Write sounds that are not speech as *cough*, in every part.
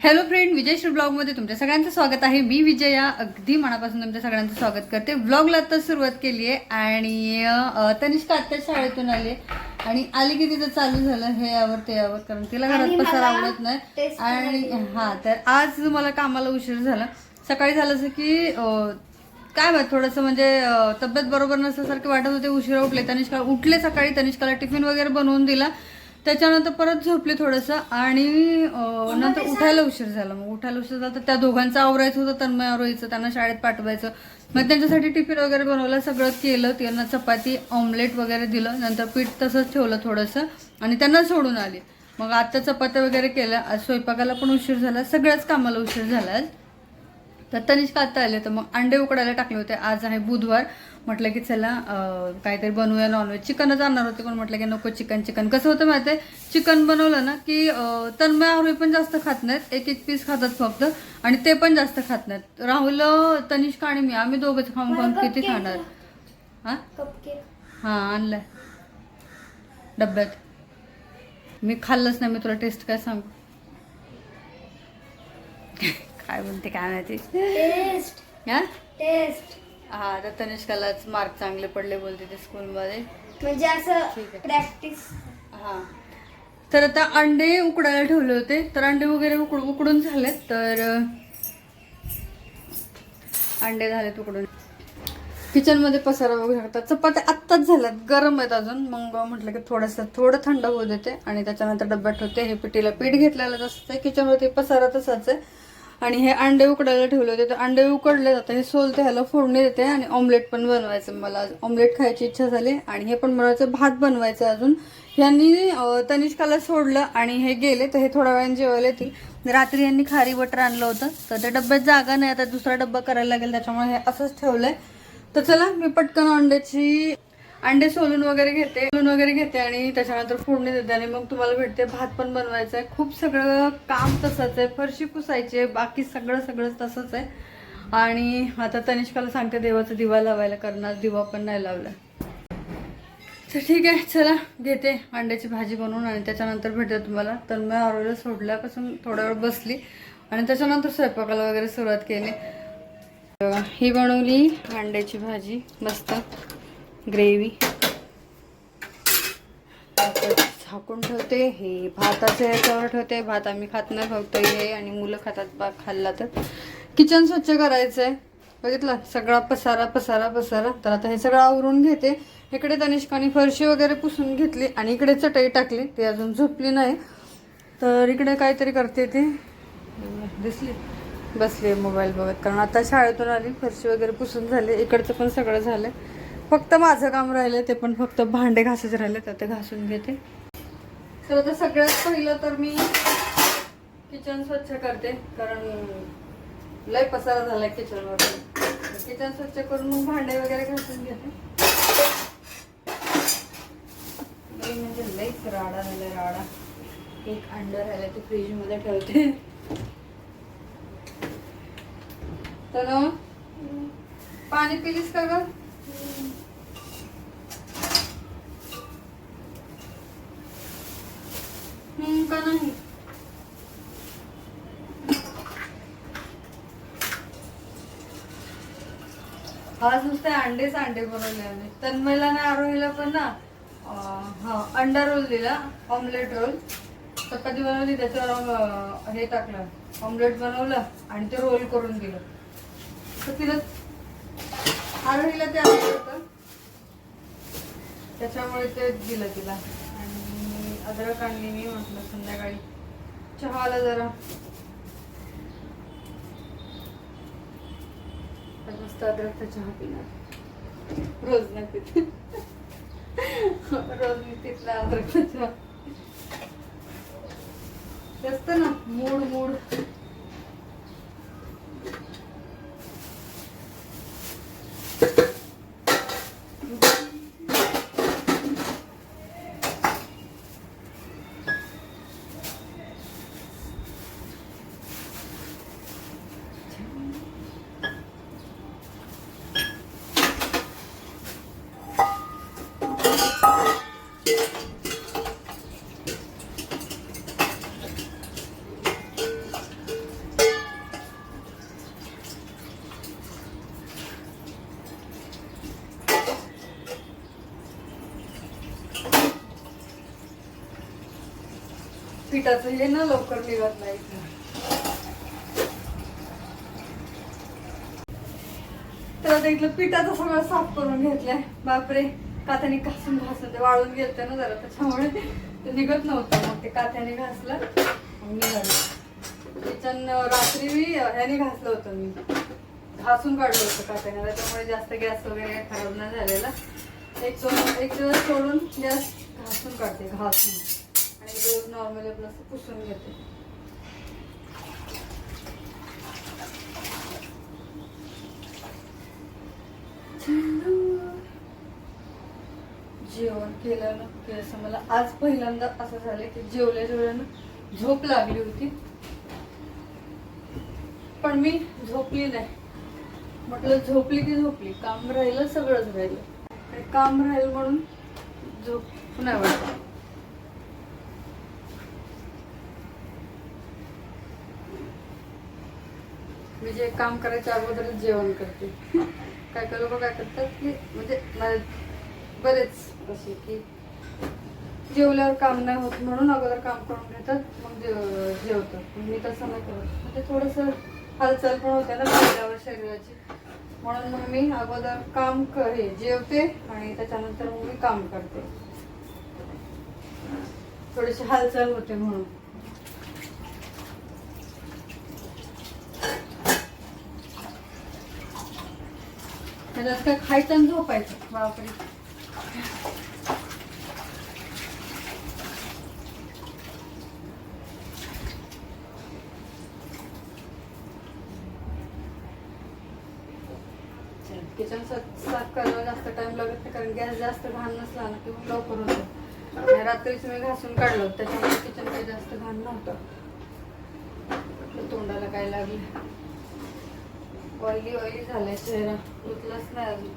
Hello friend विजयश्री ब्लॉगमध्ये तुमच्या सगळ्यांचं स्वागत आहे. मी विजया अगदी मनापासून तुमच्या सगळ्यांचं स्वागत करते. ब्लॉगला आता सुरुवात केली आहे आणि तनिष्का आत्ता शाळेतून आली. आणि आली की तिचं चालू झालं हे यावर ते यावर कारण तिला घरात पसार आवडत नाही. आणि हा तर आज मला कामाला उशीर झाला. सकाळी झालं असं की काय माहीत थोडंसं म्हणजे तब्येत बरोबर नसल्यासारखे वाटत होते उशिरा उठले. तनिष्का उठले सकाळी तनिष्काला टिफिन वगैरे बनवून दिला. त्याच्यानंतर परत झोपले थोडंसं आणि अं, नंतर उठायला उशीर झाला. मग उठायला उशीर झाला तर त्या दोघांचं आवरायचं होतं तन्मय आवरायचं त्यांना शाळेत पाठवायचं. मग त्यांच्यासाठी टिफिन वगैरे बनवलं सगळं केलं त्यांना चपाती ऑमलेट वगैरे दिलं नंतर पीठ तसंच ठेवलं थोडंसं आणि त्यांना सोडून आले. मग आता चपात्या वगैरे केल्या आज स्वयंपाकाला पण उशीर झाला सगळ्याच कामाला उशीर झाला. आज तर तनिष्का आता आले तर मग अंडे उकडायला टाकले होते. आज आहे बुधवार. म्हटलं की चला काहीतरी बनवूया नॉनव्हेज चिकनच आणणार होते पण म्हटलं की नको चिकन चिकन कसं होतं माहिती आहे? चिकन बनवलं ना की तन्मय आरोही पण जास्त खात नाहीत. एक एक पीस खातात फक्त. आणि ते पण जास्त खात नाहीत. राहुल तनिष्का आणि मी आम्ही दोघंच खाऊन खाऊन किती खाणार? हा? हां आणलाय. डब्यात. मी खाल्लंच नाही मी तुला टेस्ट काय सांगू? *laughs* काय बोलते काय माहिती? टेस्ट हा? टेस्ट हा तर तनिष्कालाच मार्क चांगले पडले बोलते ते स्कूलमध्ये म्हणजे असं. प्रॅक्टिस हा. तर आता अंडे उकडायला ठेवले होते. तर अंडे वगैरे उकड उकडून झालेत तर अंडे झालेत उकडून. किचनमध्ये पसारा वगैरे शकतात चपात्या आत्ताच झाल्यात. गरम आहेत अजून. मग म्हटलं की थोडंसं थोडं थंड होऊ देते. आणि त्याच्यानंतर डब्यात ठेवते. हे पिठीला पीठ घेतलेलं असतं आहे किचनवरती पसारा तसाच आहे. आणि हे अंडे उकडायला ठेवले होते. तर अंडे उकडले जातात. हे सोलते ह्याला फोडणी देते आणि ऑमलेट पण बनवायचं. मला ऑमलेट खायची इच्छा झाली. आणि हे पण बनवायचं. भात बनवायचं अजून. यांनी तनिष्काला सोडलं आणि हे गेले. तर हे थोड्या वेळाने जेवायला येतील. रात्री यांनी खारी बटर आणलं होतं. तर त्या डब्यात जागा नाही. आता दुसरा डब्बा करायला लागेल. त्याच्यामुळे हे असंच ठेवलंय. तर चला मी पटकन अंड्याची अंडे सोलून वगैरे घेते सोलून वगैरे घेते आणि त्याच्यानंतर फोडणी देते आणि मग तुम्हाला भेटते भात पण बनवायचं आहे खूप सगळं काम तसंच आहे. फरशी पुसायची आहे बाकी सगळं सगळं तसंच आहे. आणि आता तनिष्काला सांगते देवाचा दिवा लावायला करणार दिवा पण नाही लावला. तर ठीक आहे चला घेते अंड्याची भाजी बनवून आणि त्याच्यानंतर भेटते तुम्हाला. तर मी आरोग्य सोडल्यापासून थोडा वेळ बसली आणि त्याच्यानंतर स्वयंपाकाला वगैरे सुरुवात केली. ही बनवली अंड्याची भाजी मस्त. ग्रेव्ही. झाकून ठेवते. हे भाताचं याच्यावर ठेवते. भात आम्ही खात नाही फक्त हे आणि मुलं खातात बा खाल्ला तर. किचन स्वच्छ करायचं आहे बघितलं? सगळा पसारा पसारा पसारा. तर आता हे सगळं आवरून घेते. इकडे तनिष्काने फरशी वगैरे पुसून घेतली आणि इकडे चटई टाकली. ती अजून झोपली नाही. तर इकडे काहीतरी करते ती. दिसली? बसली मोबाईल बघत. कारण आता शाळेतून आली. फरशी वगैरे पुसून झाले. इकडचं पण सगळं झालं फक्त माझं काम राहिलं ते पण फक्त भांडे घासायचे राहिले तर ते घासून घेते. तर आता सगळ्यात पहिलं तर मी किचन स्वच्छ करते कारण लय पसारा झालाय किचनवर. किचन स्वच्छ करून मग भांडे वगैरे घासून घेते. लय म्हणजे लईच राडा झालाय राडा. एक अंडर राहिला ते फ्रीजमध्ये ठेवते. तर पाणी पिलीस का ग? का नाही आज नुसते अंडेच अंडे बनवले आम्ही. तन्मयला ना आरोहीला पण ना हा अंडा रोल दिला ऑमलेट रोल चपाती बनवली? त्याच्यावर हे टाकलं ऑमलेट बनवलं आणि ते रोल करून दिलं. तर तिला आरोहीला ते आवडत होतं. त्याच्यामुळे ते दिलं तिला. अद्रक आणली मी म्हटलं संध्याकाळी. चहाला जरा. मस्त अद्रकचा चहा पिणार. रोज नाही पित. रोज मी पित नाही अद्रकचा चहा. जास्त ना मूड मूड. पिठाचं हे ना लवकर निघत नाही. तर आता इथलं पिठाचं सगळं साफ करून घेतलंय. बापरे कात्याने घासून घासून ते वाळून गेलतं ना जरा त्याच्यामुळे ते निघत नव्हतं. मग ते कात्याने घासलं. निघालं. किचन रात्री मी ह्याने घासलं होतं मी. घासून काढलं होतं कात्याने. त्याच्यामुळे जास्त गॅस वगैरे खराब नाही झालेला. एक दोन एक दिवस सोडून गॅस घासून काढते घासून. रोज आपलं असं पुसून घेते. जेवण केलं ना असं मला आज पहिल्यांदा असं झालं की जेवल्या जेवल्यानं झोप लागली होती. पण मी झोपली नाही. म्हटलं झोपली की झोपली. काम राहिलं सगळंच राहिलं. आणि काम राहील म्हणून झोप नाही वाटत. मी जे काम करायच्या अगोदरच जेवण करते. काय काय लोक काय करतात की म्हणजे बरेच असे की जेवल्यावर काम नाही होत म्हणून अगोदर काम करून घेतात मग जेव जेवतात. मी तसं नाही करत. म्हणजे थोडंसं हालचाल पण होते ना जेवल्यावर शरीराची. म्हणून मग मी अगोदर काम क- हे जेवते आणि त्याच्यानंतर मग मी काम करते. थोडीशी हालचाल होते म्हणून. त्याच्यात काय खायचं आणि झोपायचं. बापरे. किचन साफ करायला जास्त टाइम लागत नाही कारण गॅस जास्त घाण नसला ना किंवा लवकर होतो. रात्रीच मी घासून काढलं त्याच्यामुळे किचन काही जास्त घाण नव्हतं. तोंडाला काय लागलं? ऑइली ऑइली झालाय चेहरा. लस नाही अजून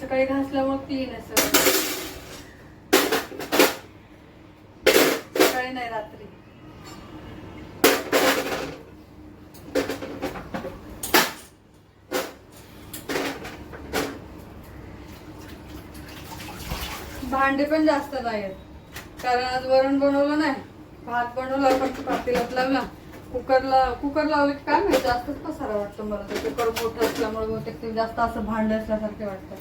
सकाळी घासल्यामुळे क्लीन आहे सगळं. सकाळी नाही रात्री. भांडे पण जास्त नाही आहेत कारण आज वरण बनवलं नाही. भात बनवला पण पातेलात लावला. कुकरला कुकर लावलं की काय माहिती जास्तच पसारा वाटतो मला. ते कुकर मोठं असल्यामुळे बहुतेक ते जास्त असं भांड असल्यासारखे वाटतं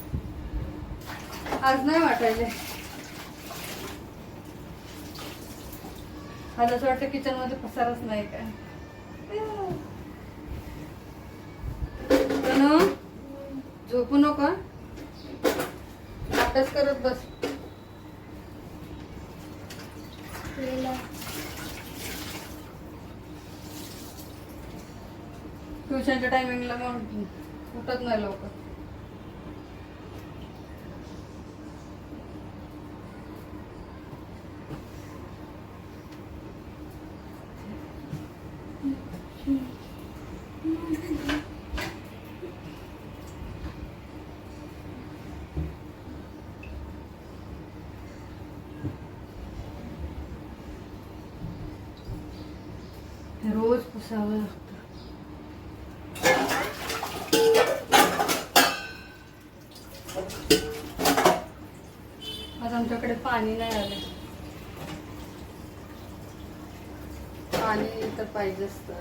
आज नाही वाटायले. आज असं वाटतं किचनमध्ये पसारच नाही काय. झोपू नका अभ्यास करत बस केलं. ट्युशनच्या टायमिंगला मग उठत नाही लवकर. रोज पुसावं. लागतं पाणी नाही आलं. पाणी तर पाहिजे असत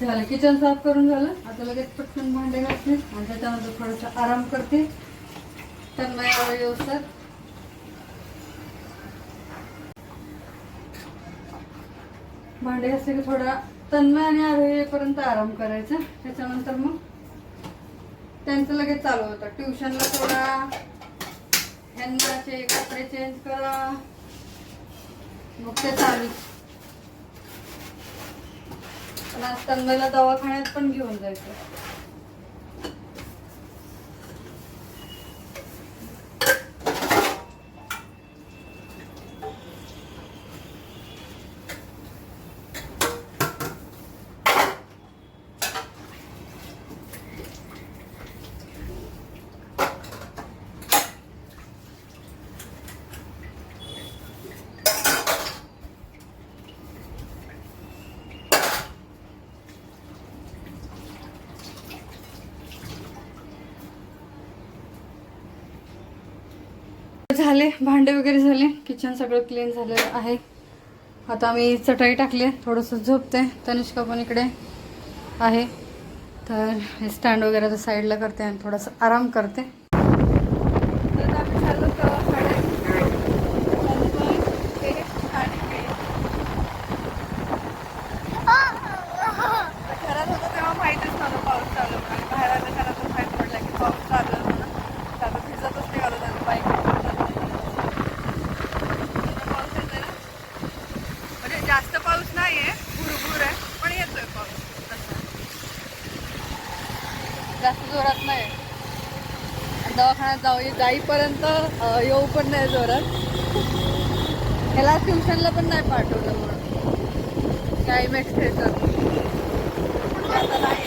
झालं किचन साफ करून झालं. आता लगेच पटकन भांडे घासले आणि त्याच्यानंतर थोडासा आराम करते. तन्मय यावं व्यवस्थित. भांडे असले की थोडा तन्मय आणि आरोही येईपर्यंत आराम करायचा. त्याच्यानंतर मग त्यांचं लगेच चालू होतं. ट्युशनला थोडा ह्यांनाचे कपडे चेंज करा. मग ते चालू. पण आज तन्मयला दवाखान्यात पण घेऊन जायचं. झाले भांडे वगैरे झाले किचन सगळं क्लीन झालेलं आहे. आता आम्ही चटाई टाकली थोडंसं झोपते. तनिष्का पण इकडे आहे. तर हे स्टँड वगैरे तर साईडला करते आणि थोडासा आराम करते तर आम्ही चाललो गावाकडे. चाललोय हे आणि हे. घरात होतं तेव्हा माहितीच नव्हतं पाऊस चालू आहे. आणि बाहेर आलं घरातून माहीत पडलं की पाऊस चालू आहे म्हणून तर आता भिजतच निघालो त्यानं बाईक पाऊस येतोय ना म्हणजे जास्त पाऊस नाहीये भुरभुर आहे पण येतोय पाऊस तसा. जास्त जोरात नाही आणि दवाखान्यात जाऊ जाईपर्यंत येऊ पण नाही जोरात. ह्याला ट्युशनला पण नाही पाठवलं म्हणून. काय मॅक्स खेळतात आता नाही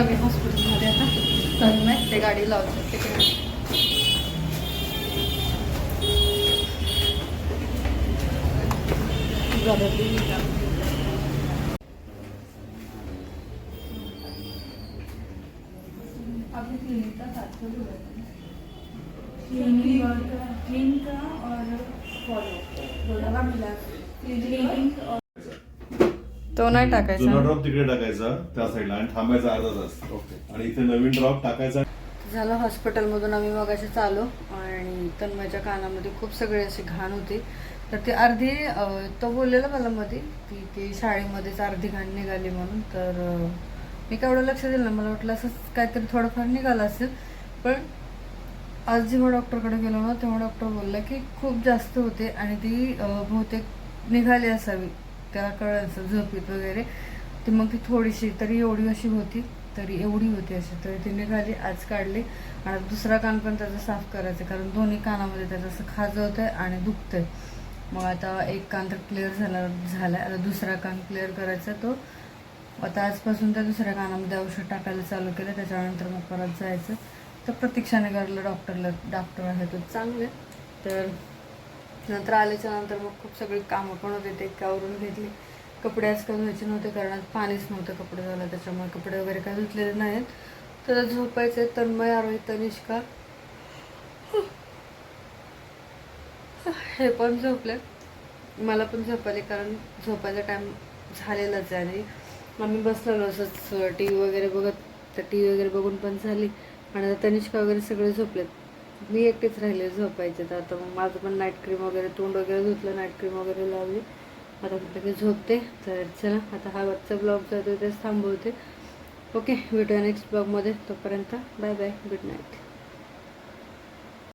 आम्ही हॉस्पिटलमध्ये आता तन्मय ते गाडी लावतो तिकडे का और फॉलो दोनों मिला क्लीनिंग और तो नाही जुना टाकायचा. ड्रॉप तिकडे टाकायचा त्या साईडला आणि थांबायचा अर्धा तास. आणि इथे नवीन ड्रॉप टाकायचा. झालं हॉस्पिटलमधून आम्ही मगाशी चालू आणि तन्मयच्या कानामध्ये खूप सगळी अशी घाण होती. तर ती अर्धी तो बोललेला मला मध्ये की ती शाळेमध्येच अर्धी घाण निघाली म्हणून. तर मी काय एवढं लक्ष दिलं. मला वाटलं असंच काहीतरी थोडंफार निघालं असेल. पण आज जेव्हा डॉक्टरकडे गेलो ना तेव्हा डॉक्टर बोलला की खूप जास्त होते आणि ती बहुतेक निघाली असावी. त्याला कळायचं झोपीत वगैरे. ती मग ती थोडीशी तरी एवढी अशी होती तरी एवढी होती अशी. तरी ती निघाली आज काढली. आणि दुसरा कान पण त्याचा साफ करायचा कारण दोन्ही कानामध्ये त्याचं असं खाजवतंय आणि दुखतंय. मग आता एक कान तर क्लिअर झाला झाला आता दुसरा कान क्लिअर करायचा तो. आता आजपासून त्या दुसऱ्या कानामध्ये औषध टाकायला चालू केलं त्याच्यानंतर मग परत जायचं. तर प्रतीक्षाने करलं डॉक्टरला डॉक्टर आहे तो. चांगले तर नंतर आल्याच्यानंतर मग खूप सगळी कामं पण होते ते कावरून घेतली. कपडे आज काही धुवायचे नव्हते कारण आज पाणीच नव्हतं कपडे धुवायला त्याच्यामुळे कपडे वगैरे काय धुतलेले नाहीत. तर झोपायचे तन्मय आरोही तनिष्का. हे पण झोपले. मला पण झोपायले कारण झोपायचा टाईम झालेलाच आहे आणि आम्ही बसलेलो असंच टी व्ही वगैरे बघत तर टी व्ही वगैरे बघून पण झाली. आणि तनिष्का वगैरे सगळे झोपलेत. मी एकटीच राहिले झोपायचे. तर आता मग माझं पण नाईट क्रीम वगैरे तोंड वगैरे धुतलं नाईट क्रीम वगैरे लावली. आता म्हटलं की झोपते. तर चला आता हा वरचा ब्लॉग जो तेच थांबवते. ओके भेटूया नेक्स्ट ब्लॉगमध्ये तोपर्यंत बाय बाय गुड नाईट